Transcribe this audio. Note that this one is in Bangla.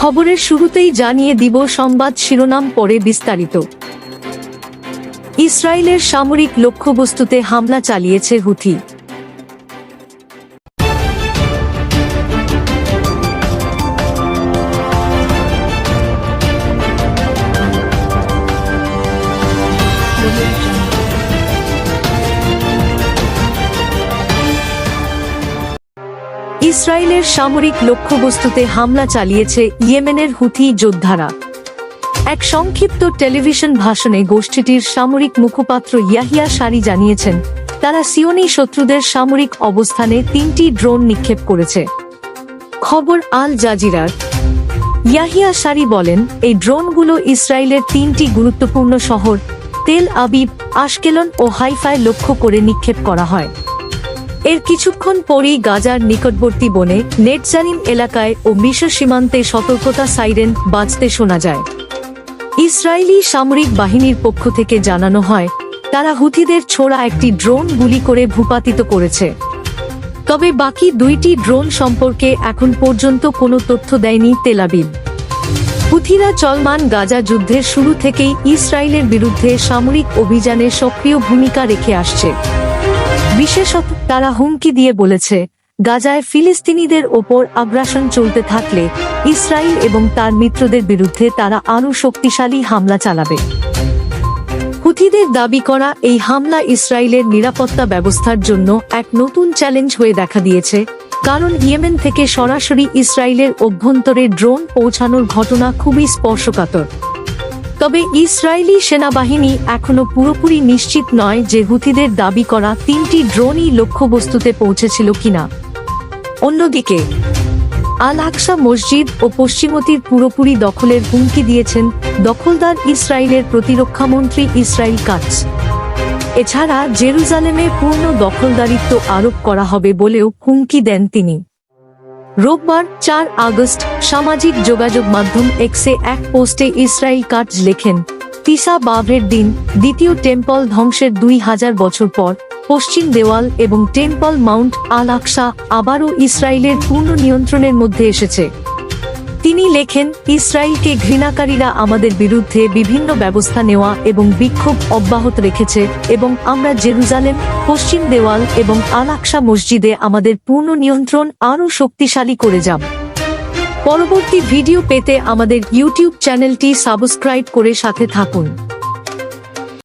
খবরের শুরুতেই জানিয়ে দিব সংবাদ শিরোনাম পরে বিস্তারিত। ইসরায়েলের সামরিক লক্ষ্যবস্তুতে হামলা চালিয়েছে হুথি। ইসরায়েলের সামরিক লক্ষ্যবস্তুতে হামলা চালিয়েছে ইয়েমেনের হুথি যোদ্ধারা। এক সংক্ষিপ্ত টেলিভিশন ভাষণে গোষ্ঠীটির সামরিক মুখপাত্র ইয়াহিয়া সারি জানিয়েছেন, তারা সিওনি শত্রুদের সামরিক অবস্থানে তিনটি ড্রোন নিক্ষেপ করেছে। খবর আল জাজিরার। ইয়াহিয়া সারি বলেন, এই ড্রোনগুলো ইসরায়েলের তিনটি গুরুত্বপূর্ণ শহর তেল আবিব, আশকেলন ও হাইফায় লক্ষ্য করে নিক্ষেপ করা হয়। এর কিছুক্ষণ পরেই গাজার নিকটবর্তী বনে নেটজানিম এলাকায় ও মিশর সীমান্তে সতর্কতা সাইরেন বাজতে শোনা যায়। ইসরায়েলি সামরিক বাহিনীর পক্ষ থেকে জানানো হয়, তারা হুথিদের ছোড়া একটি ড্রোন গুলি করে ভূপাতিত করেছে। তবে বাকি দুইটি ড্রোন সম্পর্কে এখন পর্যন্ত কোনো তথ্য দেয়নি তেলাবিব হুথিরা চলমান গাজা যুদ্ধের শুরু থেকেই ইসরায়েলের বিরুদ্ধে সামরিক অভিযানে সক্রিয় ভূমিকা রেখে আসছে। বিশেষত তারা হুমকি দিয়ে বলেছে, গাজায় ফিলিস্তিনিদের ওপর আগ্রাসন চলতে থাকলে ইসরায়েল এবং তার মিত্রদের বিরুদ্ধে তারা আরও শক্তিশালী হামলা চালাবে। হুথিদের দাবি করা এই হামলা ইসরায়েলের নিরাপত্তা ব্যবস্থার জন্য এক নতুন চ্যালেঞ্জ হয়ে দেখা দিয়েছে, কারণ ইয়েমেন থেকে সরাসরি ইসরায়েলের অভ্যন্তরে ড্রোন পৌঁছানোর ঘটনা খুবই স্পর্শকাতর। তবে ইসরায়েলি সেনাবাহিনী এখনও পুরোপুরি নিশ্চিত নয় যে হুথিদের দাবি করা তিনটি ড্রোনই লক্ষ্যবস্তুতে পৌঁছেছিল কিনা। অন্যদিকে আল আকসা মসজিদ ও পশ্চিমতির পুরোপুরি দখলের হুমকি দিয়েছেন দখলদার ইসরায়েলের প্রতিরক্ষামন্ত্রী ইসরায়েল কাটস। এছাড়া জেরুজালেমে পূর্ণ দখলদারিত্ব আরোপ করা হবে বলেও হুমকি দেন তিনি। রোববার চার আগস্ট সামাজিক যোগাযোগ মাধ্যম এক্সে এক পোস্টে ইসরায়েল কাট লেখেন, তিসা বাভের দিন দ্বিতীয় টেম্পল ধ্বংসের দুই হাজার বছর পর পশ্চিম দেওয়াল এবং টেম্পল মাউন্ট আল আকসা আবারও ইসরায়েলের পূর্ণ নিয়ন্ত্রণের মধ্যে এসেছে। তিনি লেখেন ইসরায়েলকে ঘৃণাকারীরা আমাদের বিরুদ্ধে বিভিন্ন ব্যবস্থা নেওয়া এবং বিক্ষোভ অব্যাহত রেখেছে এবং আমরা জেরুজালেম, পশ্চিম দেওয়াল এবং আলাকসা মসজিদে আমাদের পূর্ণ নিয়ন্ত্রণ আরও শক্তিশালী করে যাব। পরবর্তী ভিডিও পেতে আমাদের ইউটিউব চ্যানেলটি সাবস্ক্রাইব করে সাথে থাকুন।